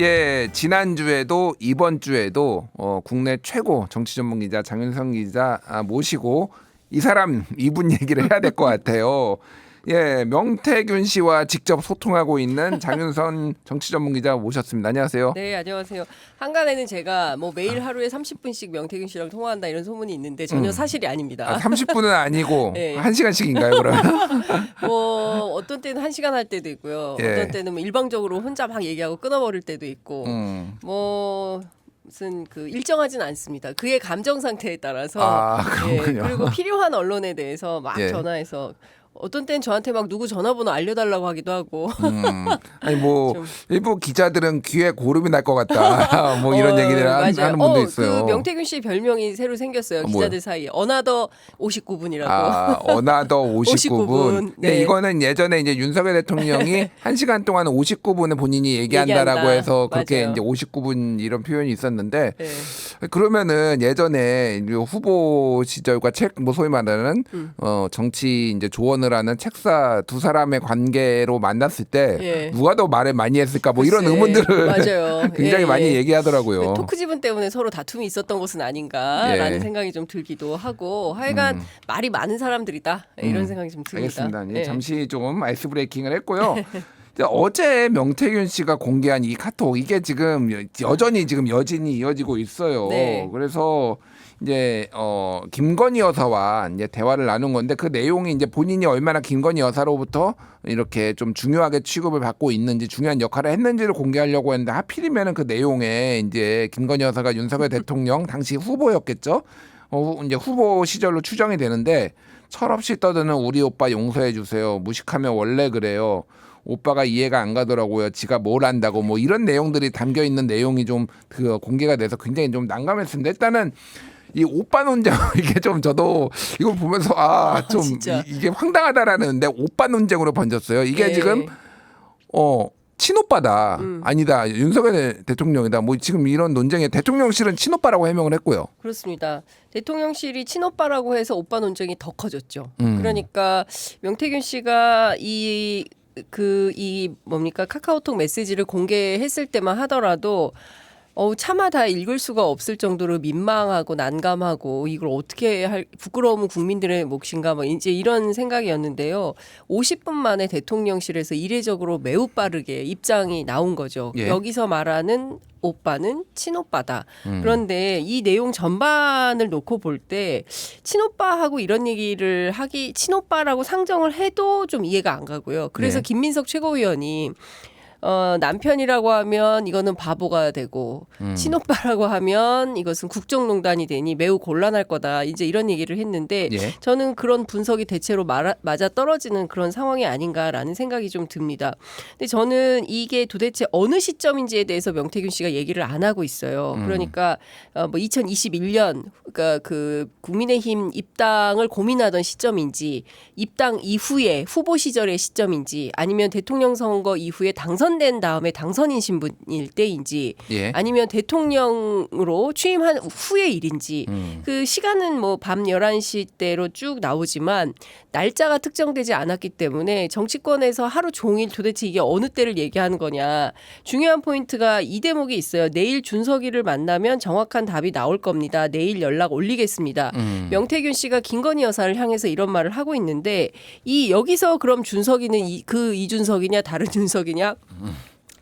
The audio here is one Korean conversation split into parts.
예, 지난주에도 이번 주에도 어, 국내 최고 정치 전문 기자 장윤성 기자 아, 모시고 이 사람 이분 얘기를 해야 될 것 같아요. 예, 명태균 씨와 직접 소통하고 있는 장윤선 정치 전문 기자 모셨습니다. 안녕하세요. 네, 안녕하세요. 한간에는 제가 뭐 매일 하루에 30분씩 명태균 씨랑 통화한다 이런 소문이 있는데 전혀 사실이 아닙니다. 아, 30분은 아니고 네. 한 시간씩인가요, 그러면? 뭐 어떤 때는 한 시간 할 때도 있고요. 예. 어떤 때는 뭐 일방적으로 혼자 막 얘기하고 끊어버릴 때도 있고 음. 뭐 무슨 그 일정하진 않습니다. 그의 감정 상태에 따라서 아, 예. 그리고 필요한 언론에 대해서 막 예. 전화해서 어떤 때는 저한테 막 누구 전화번호 알려달라고 하기도 하고 음. 아니 뭐 좀. 일부 기자들은 귀에 고름이 날 것 같다. 뭐 이런 어, 얘기를 하- 맞아요. 하는 분도 어, 있어요. 그 명태균 씨 별명이 새로 생겼어요. 어, 기자들? 사이에 어나더 59분이라고. 아, 어나더 59분. 59분. 네. 네. 이거는 예전에 이제 윤석열 대통령이 한 시간 동안 59분을 본인이 얘기한다라고 얘기한다. 해서 그렇게 맞아요. 이제 59분 이런 표현이 있었는데 네. 그러면은 예전에 후보 시절과 책 뭐 소위 말하는 음. 어 정치 이제 조언 을 하는 책사 두 사람의 관계로 만났을 때 예. 누가 더 말을 많이 했을까 뭐 이런 글쎄, 의문들을 맞아요. 굉장히 예, 많이 예. 얘기하더라고요. 그 토크 지분 때문에 서로 다툼이 있었던 것은 아닌가라는 예. 생각이 좀 들기도 하고 하여간 말이 많은 사람들이다 이런 음. 생각이 좀 듭니다. 알겠습니다. 예, 예. 잠시 좀 아이스 브레이킹을 했고요. 어제 명태균 씨가 공개한 이 카톡 이게 지금 여- 여전히 지금 여진이 이어지고 있어요. 네. 그래서 이제 어 김건희 여사와 이제 대화를 나눈 건데 그 내용이 이제 본인이 얼마나 김건희 여사로부터 이렇게 좀 중요하게 취급을 받고 있는지 중요한 역할을 했는지를 공개하려고 했는데 하필이면은 그 내용에 이제 김건희 여사가 윤석열 대통령 당시 후보였겠죠. 어, 후- 이제 후보 시절로 추정이 되는데 철없이 떠드는 우리 오빠 용서해 주세요. 무식하면 원래 그래요. 오빠가 이해가 안 가더라고요. 지가 뭘 안다고 뭐 이런 내용들이 담겨 있는 내용이 좀 그 공개가 돼서 굉장히 좀 난감했습니다. 일단은 이 오빠 논쟁 이게 좀 저도 이걸 보면서 아 아, 좀 진짜. 이게 황당하다라는데 오빠 논쟁으로 번졌어요. 이게 예. 지금 어 친오빠다 음. 아니다 윤석열 대통령이다 뭐 지금 이런 논쟁에 대통령실은 친오빠라고 해명을 했고요. 그렇습니다. 대통령실이 친오빠라고 해서 오빠 논쟁이 더 커졌죠. 음. 그러니까 명태균 씨가 이 그이 뭡니까 카카오톡 메시지를 공개했을 때만 하더라도 어우 차마 다 읽을 수가 없을 정도로 민망하고 난감하고 이걸 어떻게 할 부끄러움은 국민들의 몫인가 뭐 이제 이런 생각이었는데요. 50분 만에 대통령실에서 이례적으로 매우 빠르게 입장이 나온 거죠. 예. 여기서 말하는 오빠는 친오빠다. 음. 그런데 이 내용 전반을 놓고 볼 때 친오빠하고 이런 얘기를 하기 친오빠라고 상정을 해도 좀 이해가 안 가고요. 그래서 네. 김민석 최고위원이 어, 남편이라고 하면 이거는 바보가 되고 음. 친오빠라고 하면 이것은 국정농단이 되니 매우 곤란할 거다. 이제 이런 얘기를 했는데 예. 저는 그런 분석이 대체로 말아- 맞아 떨어지는 그런 상황이 아닌가라는 생각이 좀 듭니다. 근데 저는 이게 도대체 어느 시점인지에 대해서 명태균 씨가 얘기를 안 하고 있어요. 음. 그러니까 어, 뭐 2021년 그러니까 그 국민의힘 입당을 고민하던 시점인지 입당 이후에 후보 시절의 시점인지 아니면 대통령 선거 이후에 당선 된 다음에 당선인 신분일 때인지 예. 아니면 대통령으로 취임한 후의 일인지 음. 그 시간은 뭐 밤 11시 대로 쭉 나오지만 날짜가 특정되지 않았기 때문에 정치권에서 하루 종일 도대체 이게 어느 때를 얘기하는 거냐. 중요한 포인트가 이 대목이 있어요. 내일 준석이를 만나면 정확한 답이 나올 겁니다. 내일 연락 올리겠습니다. 음. 명태균 씨가 김건희 여사를 향해서 이런 말을 하고 있는데 이 여기서 그럼 준석이는 이, 그 이준석이냐 다른 준석이냐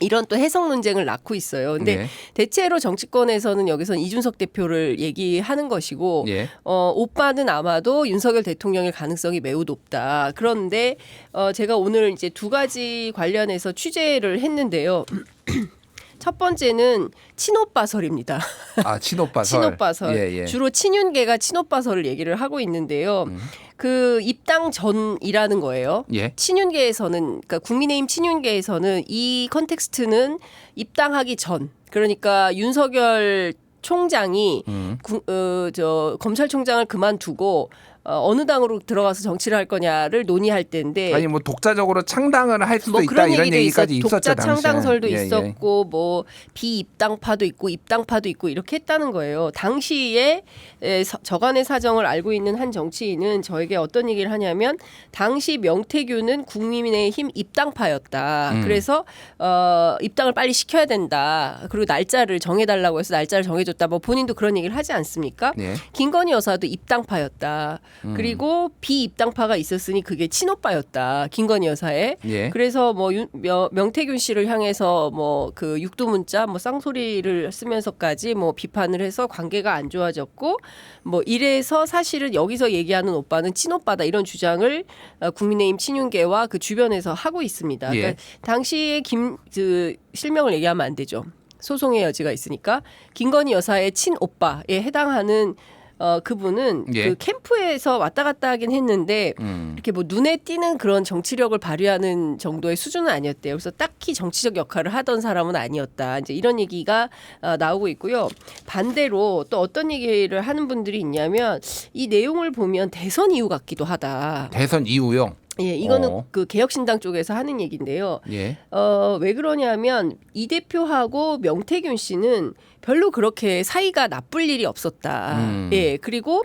이런 또 해석 논쟁을 낳고 있어요. 근데 예. 대체로 정치권에서는 여기서 이준석 대표를 얘기하는 것이고 예. 어, 오빠는 아마도 윤석열 대통령일 가능성이 매우 높다. 그런데 어, 제가 오늘 이제 두 가지 관련해서 취재를 했는데요. 첫 번째는 친오빠설입니다. 아 친오빠설. 친오빠설. 예, 예. 주로 친윤계가 친오빠설을 얘기를 하고 있는데요. 음. 그 입당 전이라는 거예요. 예. 친윤계에서는 그러니까 국민의힘 친윤계에서는 이 컨텍스트는 입당하기 전 그러니까 윤석열 총장이 음. 구, 어, 저 검찰총장을 그만두고 어, 어느 당으로 들어가서 정치를 할 거냐를 논의할 때인데 아니 뭐 독자적으로 창당을 할 수도 뭐 있다 그런 이런 얘기까지 있었, 있었죠 독자 당시에. 창당설도 예, 예. 있었고 뭐 비입당파도 있고 입당파도 있고 이렇게 했다는 거예요. 당시에 에, 서- 저간의 사정을 알고 있는 한 정치인은 저에게 어떤 얘기를 하냐면 당시 명태균은 국민의힘 입당파였다. 음. 그래서 어, 입당을 빨리 시켜야 된다. 그리고 날짜를 정해달라고 해서 날짜를 정해줬다. 뭐 본인도 그런 얘기를 하지 않습니까? 예. 김건희 여사도 입당파였다. 음. 그리고 비입당파가 있었으니 그게 친오빠였다. 김건희 여사의. 예. 그래서 뭐 윤- 명, 명태균 씨를 향해서 뭐 그 육두 문자 뭐 쌍소리를 쓰면서까지 뭐 비판을 해서 관계가 안 좋아졌고 뭐 이래서 사실은 여기서 얘기하는 오빠는 친오빠다 이런 주장을 어, 국민의힘 친윤계와 그 주변에서 하고 있습니다. 예. 그러니까 당시에 김 그 실명을 얘기하면 안 되죠. 소송의 여지가 있으니까 김건희 여사의 친오빠에 해당하는 어 그분은 예. 그 캠프에서 왔다 갔다 하긴 했는데 음. 이렇게 뭐 눈에 띄는 그런 정치력을 발휘하는 정도의 수준은 아니었대요. 그래서 딱히 정치적 역할을 하던 사람은 아니었다. 이제 이런 얘기가 어, 나오고 있고요. 반대로 또 어떤 얘기를 하는 분들이 있냐면 이 내용을 보면 대선 이후 같기도 하다. 대선 이후요. 예, 이거는 어. 그 개혁신당 쪽에서 하는 얘기인데요. 예. 어, 왜 그러냐면 이 대표하고 명태균 씨는 별로 그렇게 사이가 나쁠 일이 없었다. 음. 예, 그리고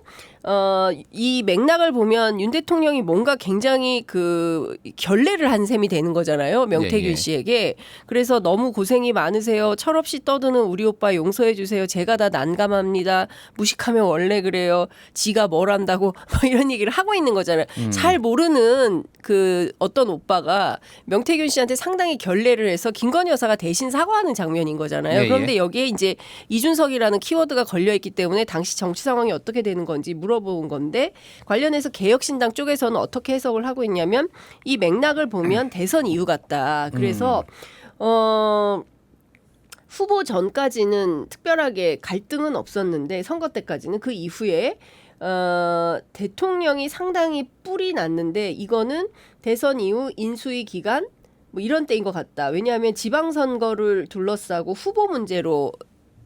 어, 이 맥락을 보면 윤 대통령이 뭔가 굉장히 그 결례를 한 셈이 되는 거잖아요. 명태균 예, 예. 씨에게. 그래서 너무 고생이 많으세요. 철없이 떠드는 우리 오빠 용서해 주세요. 제가 다 난감합니다. 무식하면 원래 그래요. 지가 뭘 한다고 뭐 이런 얘기를 하고 있는 거잖아요. 음. 잘 모르는 그 어떤 오빠가 명태균 씨한테 상당히 결례를 해서 김건희 여사가 대신 사과하는 장면인 거잖아요. 예, 예. 그런데 여기에 이제 이준석이라는 키워드가 걸려 있기 때문에 당시 정치 상황이 어떻게 되는 건지 물어 본 건데 관련해서 개혁신당 쪽에서는 어떻게 해석을 하고 있냐면 이 맥락을 보면 대선 이후 같다. 그래서 어 후보 전까지는 특별하게 갈등은 없었는데 선거 때까지는 그 이후에 어, 대통령이 상당히 뿔이 났는데 이거는 대선 이후 인수위 기간 뭐 이런 때인 것 같다. 왜냐하면 지방선거를 둘러싸고 후보 문제로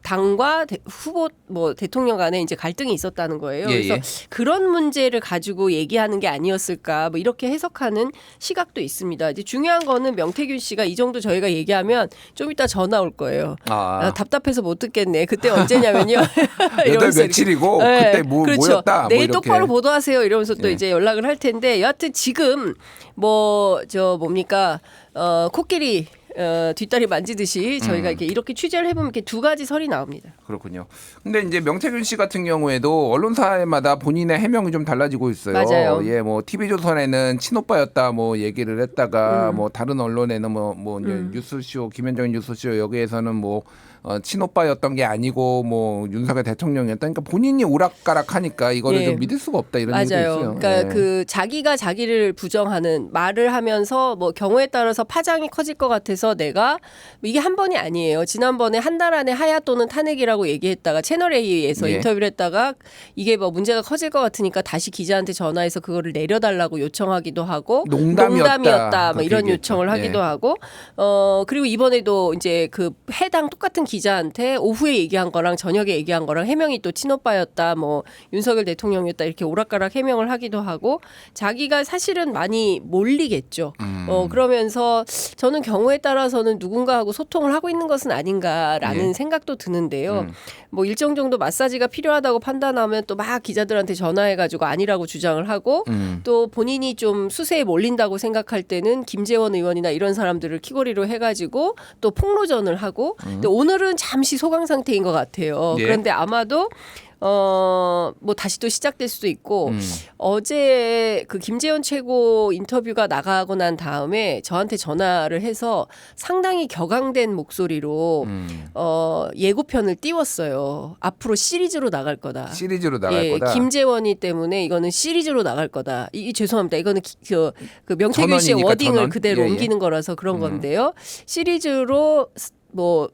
당과 대- 후보 뭐 대통령 간에 이제 갈등이 있었다는 거예요. 예, 그래서 예. 그런 문제를 가지고 얘기하는 게 아니었을까 뭐 이렇게 해석하는 시각도 있습니다. 이제 중요한 거는 명태균 씨가 이 정도 저희가 얘기하면 좀 이따 전화 올 거예요. 아, 아. 답답해서 못 듣겠네. 그때 언제냐면요. 여덟. 며칠이고 네, 그때 뭐 그렇죠. 뭐였다. 내일 뭐. 똑바로 보도하세요. 이러면서 또 예. 이제 연락을 할 텐데 여하튼 지금 뭐 저 뭡니까 어 코끼리 어, 뒷다리 만지듯이 저희가 음. 이렇게 이렇게 취재를 해보면 이렇게 두 가지 설이 나옵니다. 그렇군요. 근데 이제 명태균 씨 같은 경우에도 언론사마다 본인의 해명이 좀 달라지고 있어요. 맞아요. 예, 뭐 TV조선에는 친오빠였다 뭐 얘기를 했다가 음. 뭐 다른 언론에는 뭐뭐 이제 뉴스쇼 김현정의 뉴스쇼 여기에서는 뭐 어, 친오빠였던 게 아니고 뭐 윤석열 대통령이었다. 그러니까 본인이 오락가락하니까 이거를 예. 좀 믿을 수가 없다 이런 얘기도 맞아요. 있어요. 그러니까 예. 그 자기가 자기를 부정하는 말을 하면서 뭐 경우에 따라서 파장이 커질 것 같아서 내가 이게 한 번이 아니에요. 지난번에 한 달 안에 하야 또는 탄핵이라고 얘기했다가 채널 A에서 예. 인터뷰를 했다가 이게 뭐 문제가 커질 것 같으니까 다시 기자한테 전화해서 그거를 내려달라고 요청하기도 하고 농담이었다. 뭐 이런 그렇게 요청을 얘기했죠. 하기도 예. 하고 어 그리고 이번에도 이제 그 해당 똑같은 기자한테 오후에 얘기한 거랑 저녁에 얘기한 거랑 해명이 또 친오빠였다 뭐 윤석열 대통령이었다 이렇게 오락가락 해명을 하기도 하고 자기가 사실은 많이 몰리겠죠. 음. 어 그러면서 저는 경우에 따라서는 누군가하고 소통을 하고 있는 것은 아닌가라는 예. 생각도 드는데요. 음. 뭐 일정 정도 마사지가 필요하다고 판단하면 또 막 기자들한테 전화해가지고 아니라고 주장을 하고 음. 또 본인이 좀 수세에 몰린다고 생각할 때는 김재원 의원이나 이런 사람들을 키거리로 해가지고 또 폭로전을 하고 근데 오늘은 잠시 소강 상태인 것 같아요. 음. 예. 그런데 아마도 어, 뭐 다시 또 시작될 수도 있고 음. 어제 그 김재원 최고 인터뷰가 나가고 난 다음에 저한테 전화를 해서 상당히 격앙된 목소리로 음. 어, 예고편을 띄웠어요. 앞으로 시리즈로 나갈 거다. 시리즈로 나갈 예, 거다. 김재원이 때문에 이거는 시리즈로 나갈 거다. 이, 이 죄송합니다. 이거는 기, 그, 그 명태균 씨의 워딩을 전원. 그대로 예, 예. 옮기는 거라서 그런 음. 건데요. 시리즈로 스- 뭐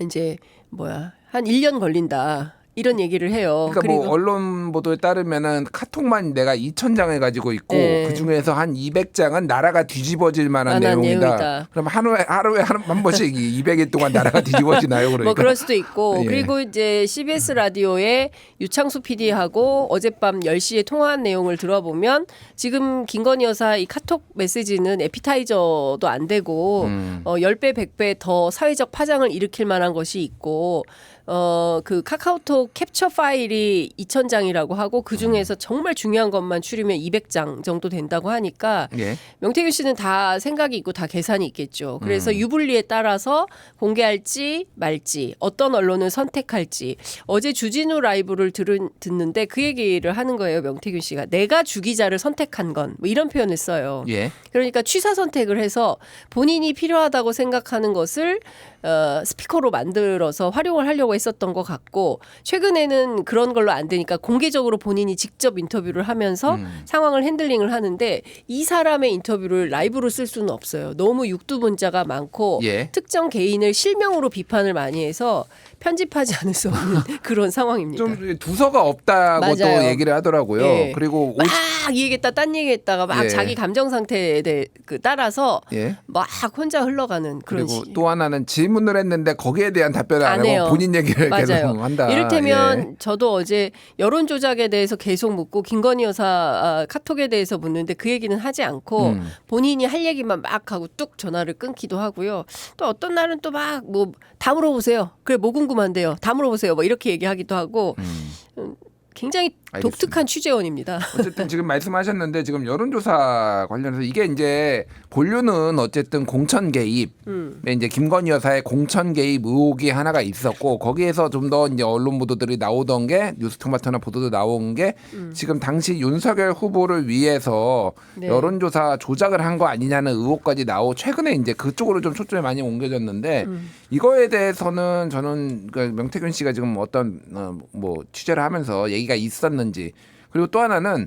이제 뭐야 한 1년 걸린다. 이런 얘기를 해요. 그러니까 뭐 언론 보도에 따르면은 카톡만 내가 2,000장을 가지고 있고 네. 그 중에서 한 200장은 나라가 뒤집어질 만한 만한 내용이다. 내용이다. 그럼 하루에 하루에 한, 한 번씩 200일 동안 나라가 뒤집어지나요? 그러니까. 뭐 그럴 수도 있고 예. 그리고 이제 CBS 라디오에 유창수 PD하고 어젯밤 10시에 통화한 내용을 들어보면 지금 김건희 여사 이 카톡 메시지는 에피타이저도 안 되고 음. 어 10배 100배 더 사회적 파장을 일으킬 만한 것이 있고 어 그 카카오톡 캡처 파일이 2,000장이라고 하고 그 중에서 정말 중요한 것만 추리면 200장 정도 된다고 하니까 예. 명태균 씨는 다 생각이 있고 다 계산이 있겠죠. 음. 그래서 유불리에 따라서 공개할지 말지 어떤 언론을 선택할지 어제 주진우 라이브를 들은 듣는데 그 얘기를 하는 거예요. 명태균 씨가 내가 주기자를 선택한 건 뭐 이런 표현을 써요. 예. 그러니까 취사 선택을 해서 본인이 필요하다고 생각하는 것을 어, 스피커로 만들어서 활용을 하려고 했었던 것 같고 최근에는 그런 걸로 안 되니까 공개적으로 본인이 직접 인터뷰를 하면서 음. 상황을 핸들링을 하는데 이 사람의 인터뷰를 라이브로 쓸 수는 없어요. 너무 육두문자가 많고 예. 특정 개인을 실명으로 비판을 많이 해서 편집하지 않을 수 없는 그런 상황입니다. 좀 두서가 없다고 또 맞아요. 얘기를 하더라고요. 예. 그리고 오, 막이 얘기했다 딴 얘기했다가 막 예. 자기 감정 상태에 대해 그 따라서 예. 막 혼자 흘러가는 그런 그리고 시. 또 하나는 질문을 했는데 거기에 대한 답변을 안, 안 하고 해요. 본인 얘기 를 계속 맞아요. 한다. 이를테면 예. 저도 어제 여론 조작에 대해서 계속 묻고 김건희 여사 아, 카톡에 대해서 묻는데 그 얘기는 하지 않고 음. 본인이 할 얘기만 막 하고 뚝 전화를 끊기도 하고요. 또 어떤 날은 또 막 뭐 다 물어보세요. 그래 뭐 궁금한데요. 다 물어보세요. 뭐 이렇게 얘기하기도 하고 음. 굉장히 알겠습니다. 독특한 취재원입니다. 어쨌든 지금 말씀하셨는데 지금 여론조사 관련해서 이게 이제 본류는 어쨌든 공천 개입, 음. 이제 김건희 여사의 공천 개입 의혹이 하나가 있었고 거기에서 좀 더 이제 언론 보도들이 나오던 게 뉴스토마토나 보도도 나온 게 지금 당시 윤석열 후보를 위해서 네. 여론조사 조작을 한 거 아니냐는 의혹까지 나오 최근에 이제 그쪽으로 좀 초점이 많이 옮겨졌는데 이거에 대해서는 저는 그 명태균 씨가 지금 어떤 어, 뭐 취재를 하면서 얘기가 있었는 지 그리고 또 하나는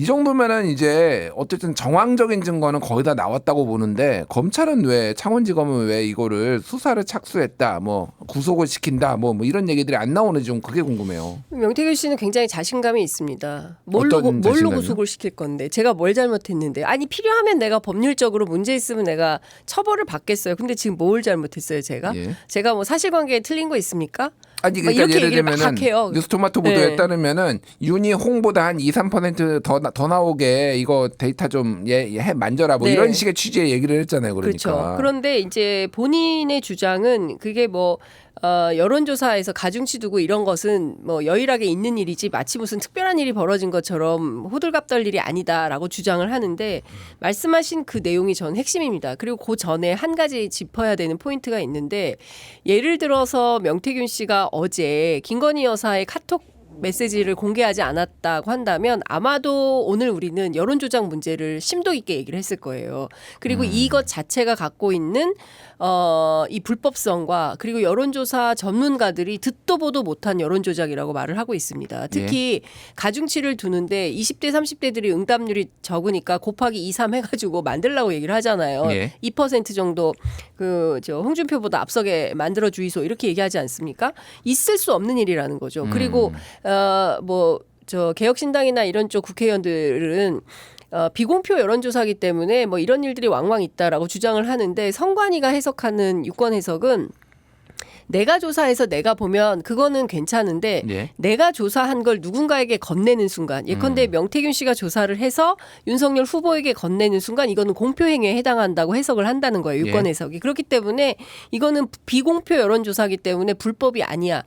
이 정도면은 이제 어쨌든 정황적인 증거는 거의 다 나왔다고 보는데 검찰은 왜 창원지검은 왜 이거를 수사를 착수했다 뭐 구속을 시킨다 뭐, 뭐 이런 얘기들이 안 나오는지 좀 그게 궁금해요. 명태균 씨는 굉장히 자신감이 있습니다. 뭘로, 고- 뭘로? 구속을 시킬 건데 제가 뭘 잘못했는데 아니 필요하면 내가 법률적으로 문제 있으면 내가 처벌을 받겠어요. 근데 지금 뭘 잘못했어요 제가? 예. 제가 뭐 사실관계에 틀린 거 있습니까? 아니 막 그러니까 이렇게 예를 얘기를 들면은 해요. 뉴스 토마토 보도에 네. 따르면은 윤희 홍보다 한 2, 3%더 더 나오게 이거 데이터 좀예해 만져라 뭐 네. 이런 식의 취지의 얘기를 했잖아요. 그러니까. 그렇죠. 그런데 이제 본인의 주장은 그게 뭐 어, 여론조사에서 가중치 두고 이런 것은 뭐 여일하게 있는 일이지 마치 무슨 특별한 일이 벌어진 것처럼 호들갑 떨 일이 아니다라고 주장을 하는데 말씀하신 그 내용이 전 핵심입니다. 그리고 그 전에 한 가지 짚어야 되는 포인트가 있는데 예를 들어서 명태균 씨가 어제 김건희 여사의 카톡 메시지를 공개하지 않았다고 한다면 아마도 오늘 우리는 여론조작 문제를 심도 있게 얘기를 했을 거예요. 그리고 이것 자체가 갖고 있는 어, 이 불법성과 그리고 여론조사 전문가들이 듣도 보도 못한 여론조작이라고 말을 하고 있습니다. 특히 가중치를 두는데 20대 30대들이 응답률이 적으니까 곱하기 2, 3 해가지고 만들라고 얘기를 하잖아요. 예. 2% 정도 그 저 홍준표보다 앞서게 만들어 주이소 이렇게 얘기하지 않습니까? 있을 수 없는 일이라는 거죠. 그리고 어뭐 저 개혁신당이나 이런 쪽 국회의원들은 어, 비공표 여론조사기 때문에 뭐 이런 일들이 왕왕 있다라고 주장을 하는데 성관이가 해석하는 유권 해석은 내가 조사해서 내가 보면 그거는 괜찮은데 예. 내가 조사한 걸 누군가에게 건네는 순간 예컨대 음. 명태균 씨가 조사를 해서 윤석열 후보에게 건네는 순간 이거는 공표행위에 해당한다고 해석을 한다는 거예요 유권 예. 해석이 그렇기 때문에 이거는 비공표 여론조사기 때문에 불법이 아니야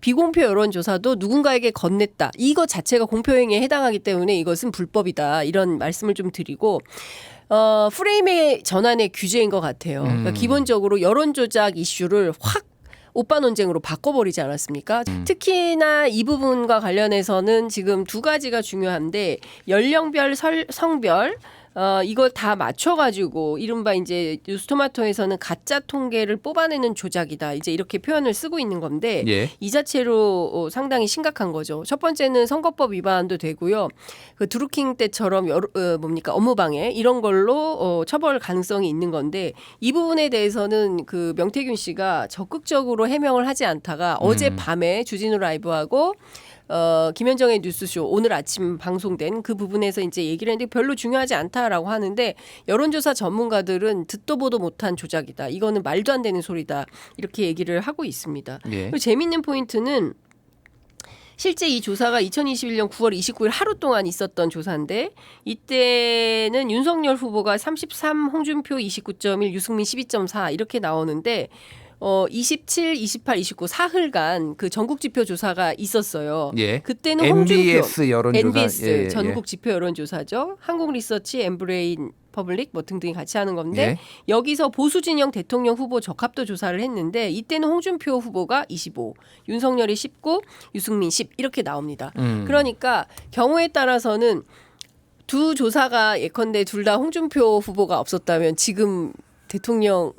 비공표 여론조사도 누군가에게 건넸다 이거 자체가 공표행위에 해당하기 때문에 이것은 불법이다 이런 말씀을 좀 드리고 어, 프레임의 전환의 규제인 것 같아요. 그러니까 음. 기본적으로 여론조작 이슈를 확 오빠 논쟁으로 바꿔버리지 않았습니까? 음. 특히나 이 부분과 관련해서는 지금 두 가지가 중요한데 연령별 설- 성별 어, 이걸 다 맞춰가지고 이른바 이제 뉴스토마토에서는 가짜 통계를 뽑아내는 조작이다. 이제 이렇게 표현을 쓰고 있는 건데 예. 이 자체로 어, 상당히 심각한 거죠. 첫 번째는 선거법 위반도 되고요. 그 드루킹 때처럼 여러, 어, 뭡니까 업무방해 이런 걸로 어, 처벌 가능성이 있는 건데 이 부분에 대해서는 그 명태균 씨가 적극적으로 해명을 하지 않다가 어제 밤에 주진우 라이브하고 어, 김현정의 뉴스쇼 오늘 아침 방송된 그 부분에서 이제 얘기를 했는데 별로 중요하지 않다라고 하는데 여론조사 전문가들은 듣도 보도 못한 조작이다. 이거는 말도 안 되는 소리다. 이렇게 얘기를 하고 있습니다. 예. 재밌는 포인트는 실제 이 조사가 2021년 9월 29일 하루 동안 있었던 조사인데 이때는 윤석열 후보가 33, 홍준표 29.1, 유승민 12.4 이렇게 나오는데 어 27, 28, 29 사흘간 그 전국 지표 조사가 있었어요. 예. 그때는 홍준표 MBS 여론조사 NBS 예, 예, 전국 지표 여론조사죠. 한국 리서치, 엠브레인 퍼블릭 뭐 등등이 같이 하는 건데 예. 여기서 보수 진영 대통령 후보 적합도 조사를 했는데 이때는 홍준표 후보가 25, 윤석열이 19, 유승민 10 이렇게 나옵니다. 음. 그러니까 경우에 따라서는 두 조사가 예컨대 둘 다 홍준표 후보가 없었다면 지금 대통령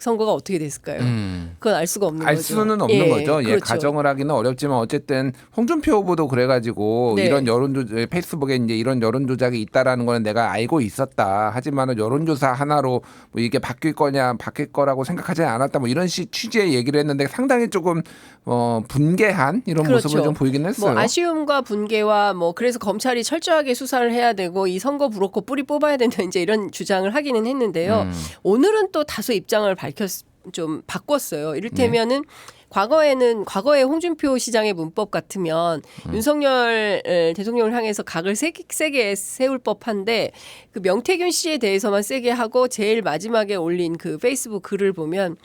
선거가 어떻게 됐을까요? 음. 그건 알 수가 없는 알 거죠. 수는 없는 예, 거죠. 예, 그렇죠. 가정을 하기는 어렵지만 어쨌든 홍준표 후보도 그래가지고 네. 이런 여론조 페이스북에 이제 이런 여론 조작이 있다라는 거는 내가 알고 있었다. 하지만은 여론조사 하나로 뭐 이게 바뀔 거냐 바뀔 거라고 생각하지 않았다. 뭐 이런 식 취지의 얘기를 했는데 상당히 조금 어 분개한 이런 그렇죠. 모습을 좀 보이긴 했어요. 뭐 아쉬움과 분개와 뭐 그래서 검찰이 철저하게 수사를 해야 되고 이 선거 불었고 뿌리 뽑아야 된다 이제 이런 주장을 하기는 했는데요. 음. 오늘은 또 다소 입장을 밝혔 좀 바꿨어요. 이를테면은 네. 과거에는 과거의 홍준표 시장의 문법 같으면 음. 윤석열 에, 대통령을 향해서 각을 세게, 세게 세울 법한데 그 명태균 씨에 대해서만 세게 하고 제일 마지막에 올린 그 페이스북 글을 보면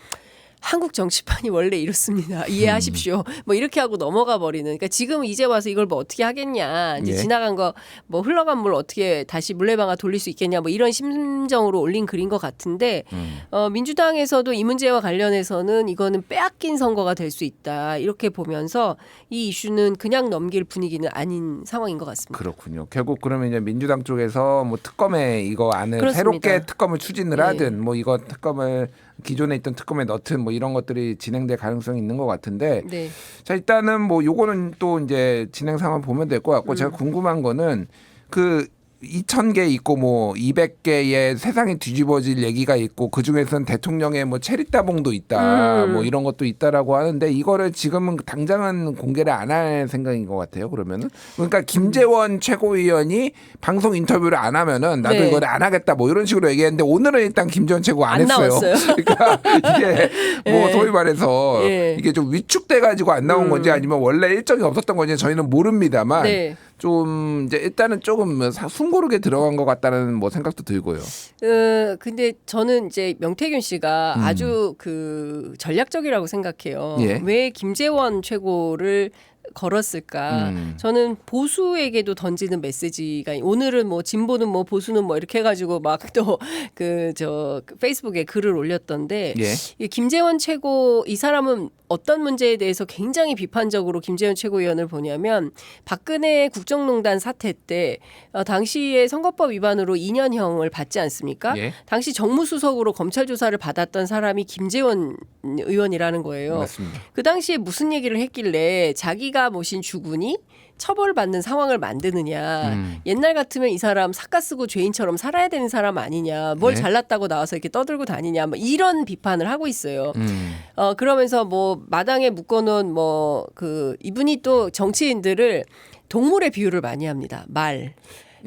한국 정치판이 원래 이렇습니다. 이해하십시오. 뭐 이렇게 하고 넘어가 버리는. 그러니까 지금 이제 와서 이걸 뭐 어떻게 하겠냐. 이제 예. 지나간 거 뭐 흘러간 물 어떻게 다시 물레방아 돌릴 수 있겠냐. 뭐 이런 심정으로 올린 글인 것 같은데 음. 어, 민주당에서도 이 문제와 관련해서는 이거는 빼앗긴 선거가 될 수 있다. 이렇게 보면서 이 이슈는 그냥 넘길 분위기는 아닌 상황인 것 같습니다. 그렇군요. 결국 그러면 이제 민주당 쪽에서 뭐 특검에 이거 안을 그렇습니다. 새롭게 특검을 추진을 예. 하든 뭐 이거 특검을 기존에 있던 특검에 넣든 뭐 이런 것들이 진행될 가능성이 있는 것 같은데 네. 자 일단은 뭐 요거는 또 이제 진행 상황 보면 될 것 같고 음. 제가 궁금한 거는 그 2,000개 있고 뭐 200개의 세상이 뒤집어질 얘기가 있고 그 중에서는 대통령의 뭐 체리따봉도 있다 음. 뭐 이런 것도 있다라고 하는데 이거를 지금은 당장은 공개를 안 할 생각인 것 같아요 그러면은 그러니까 김재원 최고위원이 방송 인터뷰를 안 하면은 나도 네. 이거를 안 하겠다 뭐 이런 식으로 얘기했는데 오늘은 일단 김재원 최고 안, 안 했어요. 나왔어요. 그러니까 이게 뭐 예. 소위 말해서 예. 이게 좀 위축돼 가지고 안 나온 음. 건지 아니면 원래 일정이 없었던 건지 저희는 모릅니다만 네. 좀 이제 일단은 조금 뭐 사- 숨고르게 들어간 것 같다는 뭐 생각도 들고요. 어, 근데 저는 이제 명태균 씨가 음. 아주 그 전략적이라고 생각해요. 예. 왜 김재원 최고를 걸었을까? 음. 저는 보수에게도 던지는 메시지가 오늘은 뭐 진보는 뭐 보수는 뭐 이렇게 해가지고 막 또 그 저 페이스북에 글을 올렸던데 예. 이 김재원 최고 이 사람은 어떤 문제에 대해서 굉장히 비판적으로 김재원 최고위원을 보냐면 박근혜 국정농단 사태 때 어, 당시에 선거법 위반으로 2년형을 받지 않습니까? 예. 당시 정무수석으로 검찰 조사를 받았던 사람이 김재원 의원이라는 거예요. 맞습니다. 그 당시에 무슨 얘기를 했길래 자기가 모신 주군이 처벌받는 상황을 만드느냐. 음. 옛날 같으면 이 사람 사카 쓰고 죄인처럼 살아야 되는 사람 아니냐. 뭘 네. 잘났다고 나와서 이렇게 떠들고 다니냐. 뭐 이런 비판을 하고 있어요. 음. 어 그러면서 뭐 마당에 묶어놓은 뭐 그 이분이 또 정치인들을 동물의 비유를 많이 합니다. 말,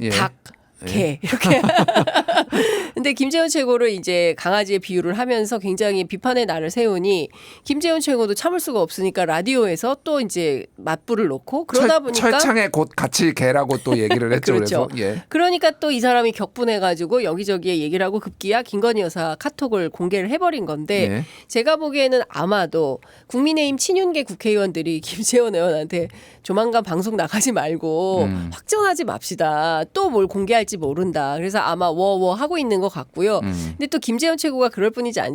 예. 닭, 개 이렇게. 근데 김재원 최고를 이제 강아지의 비유를 하면서 굉장히 비판의 날을 세우니 김재원 최고도 참을 수가 없으니까 라디오에서 또 이제 맞불을 놓고 그러다 철, 보니까 철창에 곧 갇힐 개라고 또 얘기를 했죠. 그렇죠. 그래서 예. 그러니까 또 이 사람이 격분해 가지고 여기저기에 얘기를 하고 급기야 김건희 여사 카톡을 공개를 해버린 건데 예. 제가 보기에는 아마도 국민의힘 친윤계 국회의원들이 김재원 의원한테 조만간 방송 나가지 말고 음. 확정하지 맙시다. 또 뭘 공개할지 모른다. 그래서 아마 워워 하고 있는 것 같고요. 음. 근데 또 김재원 최고가 그럴 뿐이지 않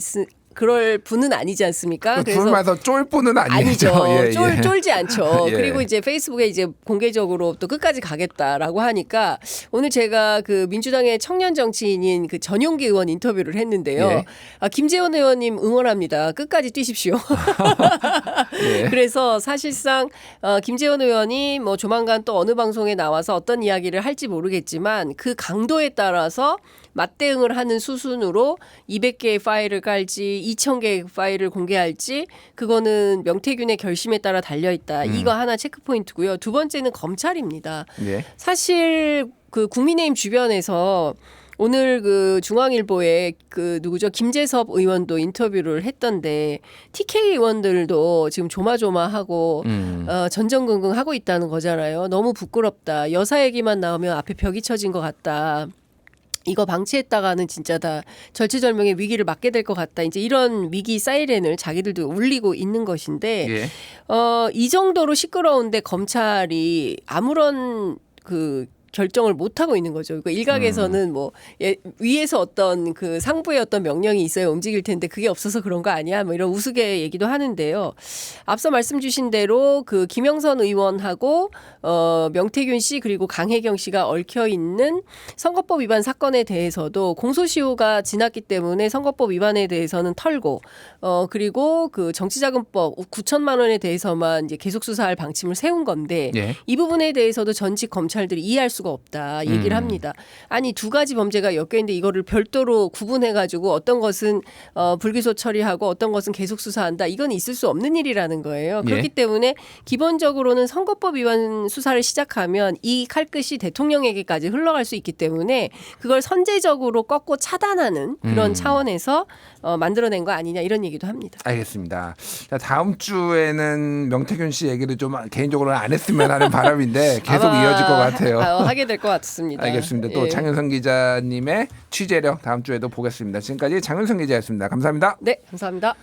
그럴 분은 아니지 않습니까? 술 마서 쫄 뿐은 아니죠. 아니죠. 예, 쫄, 예. 쫄지 않죠. 예. 그리고 이제 페이스북에 이제 공개적으로 또 끝까지 가겠다라고 하니까 오늘 제가 그 민주당의 청년 정치인인 그 전용기 의원 인터뷰를 했는데요. 예. 아, 김재원 의원님 응원합니다. 끝까지 뛰십시오. 예. 그래서 사실상 어, 김재원 의원이 뭐 조만간 또 어느 방송에 나와서 어떤 이야기를 할지 모르겠지만 그 강도에 따라서 맞대응을 하는 수순으로 200개의 파일을 깔지 2,000개의 파일을 공개할지 그거는 명태균의 결심에 따라 달려 있다. 음. 이거 하나 체크 포인트고요. 두 번째는 검찰입니다. 예. 사실 그 국민의힘 주변에서 오늘 그 중앙일보에 그 누구죠 김재섭 의원도 인터뷰를 했던데 TK 의원들도 지금 조마조마하고 음. 어, 전전긍긍 하고 있다는 거잖아요. 너무 부끄럽다. 여사 얘기만 나오면 앞에 벽이 쳐진 것 같다. 이거 방치했다가는 진짜 다 절체절명의 위기를 맞게 될 것 같다. 이제 이런 위기 사이렌을 자기들도 울리고 있는 것인데 예. 어, 이 정도로 시끄러운데 검찰이 아무런 그 결정을 못 하고 있는 거죠. 그 일각에서는 뭐 예, 위에서 어떤 그 상부의 어떤 명령이 있어야 움직일 텐데 그게 없어서 그런 거 아니야? 뭐 이런 우스개 얘기도 하는데요. 앞서 말씀 주신 대로 그 김영선 의원하고 어 명태균 씨 그리고 강혜경 씨가 얽혀 있는 선거법 위반 사건에 대해서도 공소시효가 지났기 때문에 선거법 위반에 대해서는 털고 어 그리고 그 정치자금법 9천만 원에 대해서만 이제 계속 수사할 방침을 세운 건데 예. 이 부분에 대해서도 전직 검찰들이 이해할 수가 없다 얘기를 음. 합니다. 아니 두 가지 범죄가 엮여 있는데 이거를 별도로 구분해 가지고 어떤 것은 어 불기소 처리하고 어떤 것은 계속 수사한다. 이건 있을 수 없는 일이라는 거예요. 예. 그렇기 때문에 기본적으로는 선거법 위반 수사를 시작하면 이 칼끝이 대통령에게까지 흘러갈 수 있기 때문에 그걸 선제적으로 꺾고 차단하는 그런 음. 차원에서 어 만들어낸 거 아니냐 이런 얘기도 합니다. 알겠습니다. 자, 다음 주에는 명태균 씨 얘기를 좀 개인적으로는 안 했으면 하는 바람인데 계속 이어질 것 같아요. 하- 어, 하게 될 것 같습니다. 알겠습니다. 또 예. 장윤성 기자님의 취재력 다음 주에도 보겠습니다. 지금까지 장윤성 기자였습니다. 감사합니다. 네, 감사합니다.